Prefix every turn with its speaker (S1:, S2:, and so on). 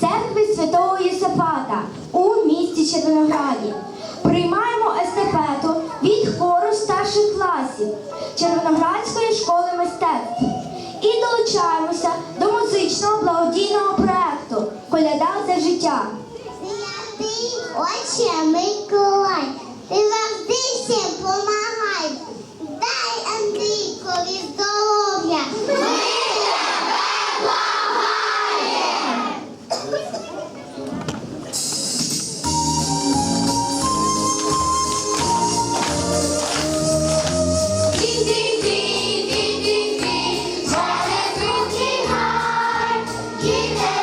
S1: церкви святого Єсифата у місті Червонограді. Приймаємо естафету від хору старших класів Червоноградської школи мистецтв і долучаємося до музичного благодійного проекту Коляда за життя.
S2: Святий Отче Миколай, Que